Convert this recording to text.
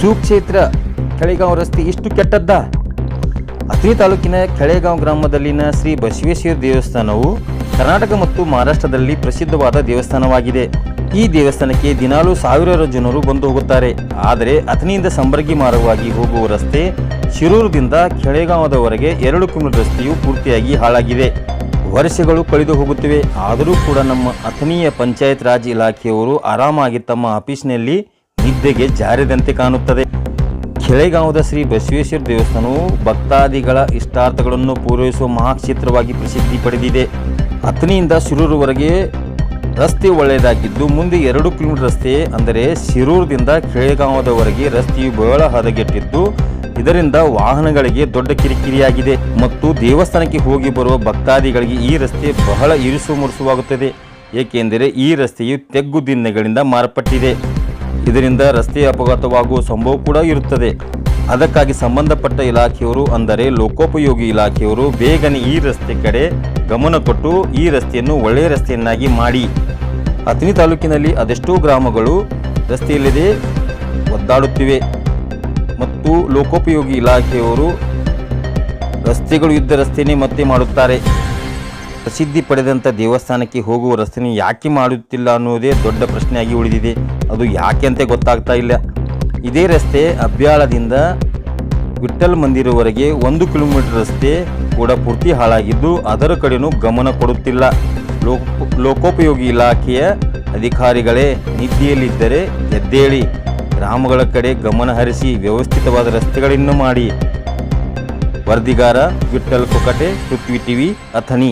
ಸುಕ್ಷೇತ್ರ ಕೆಳೆಗಾಂವ್ ರಸ್ತೆ ಇಷ್ಟು ಕೆಟ್ಟದ್ದ? ಅತ್ರಿ ತಾಲೂಕಿನ ಕೆಳೆಗಾಂವ್ ಗ್ರಾಮದಲ್ಲಿನ ಶ್ರೀ ಬಸವೇಶ್ವರ ದೇವಸ್ಥಾನವು ಕರ್ನಾಟಕ ಮತ್ತು ಮಹಾರಾಷ್ಟ್ರದಲ್ಲಿ ಪ್ರಸಿದ್ಧವಾದ ದೇವಸ್ಥಾನವಾಗಿದೆ. ಈ ದೇವಸ್ಥಾನಕ್ಕೆ ದಿನಾಲೂ ಸಾವಿರಾರು ಜನರು ಬಂದು ಹೋಗುತ್ತಾರೆ. ಆದರೆ ಅಥಣಿಯಿಂದ ಸಂಬರ್ಗಿ ಮಾರ್ಗವಾಗಿ ಹೋಗುವ ರಸ್ತೆ ಶಿರೂರದಿಂದ ಕೆಳೆಗಾಂವದವರೆಗೆ ಎರಡು ಕಿಲೋಮೀಟರ್ ರಸ್ತೆಯು ಪೂರ್ತಿಯಾಗಿ ಹಾಳಾಗಿದೆ. ವರ್ಷಗಳು ಕಳೆದು ಹೋಗುತ್ತಿವೆ. ಆದರೂ ಕೂಡ ನಮ್ಮ ಅಥಣಿಯ ಪಂಚಾಯತ್ ರಾಜ್ ಇಲಾಖೆಯವರು ಆರಾಮಾಗಿ ತಮ್ಮ ಆಫೀಸ್ನಲ್ಲಿ ನಿದ್ದೆಗೆ ಜಾರಿದಂತೆ ಕಾಣುತ್ತದೆ. ಕೆಳೆಗಾಂವದ ಶ್ರೀ ಬಸವೇಶ್ವರ ದೇವಸ್ಥಾನವು ಭಕ್ತಾದಿಗಳ ಇಷ್ಟಾರ್ಥಗಳನ್ನು ಪೂರೈಸುವ ಮಹಾಕ್ಷೇತ್ರವಾಗಿ ಪ್ರಸಿದ್ಧಿ ಪಡೆದಿದೆ. ಅತ್ನಿಯಿಂದ ಶಿರೂರುವರೆಗೆ ರಸ್ತೆ ಒಳ್ಳೆಯದಾಗಿದ್ದು, ಮುಂದೆ ಎರಡು ಕಿಲೋಮೀಟರ್ ರಸ್ತೆ ಅಂದರೆ ಶಿರೂರದಿಂದ ಕೆಳೆಗಾಂವದವರೆಗೆ ರಸ್ತೆಯು ಬಹಳ ಹದಗೆಟ್ಟಿದ್ದು, ಇದರಿಂದ ವಾಹನಗಳಿಗೆ ದೊಡ್ಡ ಕಿರಿಕಿರಿಯಾಗಿದೆ ಮತ್ತು ದೇವಸ್ಥಾನಕ್ಕೆ ಹೋಗಿ ಬರುವ ಭಕ್ತಾದಿಗಳಿಗೆ ಈ ರಸ್ತೆ ಬಹಳ ಇರಿಸು ಮುರುಸುವಾಗುತ್ತದೆ. ಏಕೆಂದರೆ ಈ ರಸ್ತೆಯು ತೆಗ್ಗು ದಿನ್ನೆಗಳಿಂದ ಮಾರ್ಪಟ್ಟಿದೆ. ಇದರಿಂದ ರಸ್ತೆ ಅಪಘಾತವಾಗುವ ಸಂಭವ ಕೂಡ ಇರುತ್ತದೆ. ಅದಕ್ಕಾಗಿ ಸಂಬಂಧಪಟ್ಟ ಇಲಾಖೆಯವರು ಅಂದರೆ ಲೋಕೋಪಯೋಗಿ ಇಲಾಖೆಯವರು ಬೇಗನೆ ಈ ರಸ್ತೆ ಕಡೆ ಗಮನ ಕೊಟ್ಟು ಈ ರಸ್ತೆಯನ್ನು ಒಳ್ಳೆಯ ರಸ್ತೆಯನ್ನಾಗಿ ಮಾಡಿ. ಅಥಣಿ ತಾಲೂಕಿನಲ್ಲಿ ಅದೆಷ್ಟೋ ಗ್ರಾಮಗಳು ರಸ್ತೆಯಿಲ್ಲದೆ ಒದ್ದಾಡುತ್ತಿವೆ. ಮತ್ತು ಲೋಕೋಪಯೋಗಿ ಇಲಾಖೆಯವರು ರಸ್ತೆಗಳು ಇದ್ದ ರಸ್ತೆಯೇ ಮತ್ತೆ ಮಾಡುತ್ತಾರೆ. ಪ್ರಸಿದ್ಧಿ ಪಡೆದಂಥ ದೇವಸ್ಥಾನಕ್ಕೆ ಹೋಗುವ ರಸ್ತೆಯನ್ನು ಯಾಕೆ ಮಾಡುತ್ತಿಲ್ಲ ಅನ್ನೋದೇ ದೊಡ್ಡ ಪ್ರಶ್ನೆಯಾಗಿ ಉಳಿದಿದೆ. ಅದು ಯಾಕೆ ಅಂತ ಗೊತ್ತಾಗ್ತಾ ಇಲ್ಲ. ಇದೇ ರಸ್ತೆ ಅಬ್ಯಾಳದಿಂದ ವಿಠಲ್ ಮಂದಿರವರೆಗೆ ಒಂದು ಕಿಲೋಮೀಟರ್ ರಸ್ತೆ ಕೂಡ ಪೂರ್ತಿ ಹಾಳಾಗಿದ್ದು ಅದರ ಕಡೆಯೂ ಗಮನ ಕೊಡುತ್ತಿಲ್ಲ. ಲೋಕ ಲೋಕೋಪಯೋಗಿ ಇಲಾಖೆಯ ಅಧಿಕಾರಿಗಳೇ ನಿದ್ದೆಯಲ್ಲಿದ್ದರೆ ಎದ್ದೇಳಿ. ಗ್ರಾಮಗಳ ಕಡೆ ಗಮನ ಹರಿಸಿ ವ್ಯವಸ್ಥಿತವಾದ ರಸ್ತೆಗಳನ್ನು ಮಾಡಿ. ವರದಿಗಾರ ವಿಠಲ್ ಕೊಕಟೆ ಪೃಥ್ವಿ ಟಿವಿ, ಅಥಣಿ.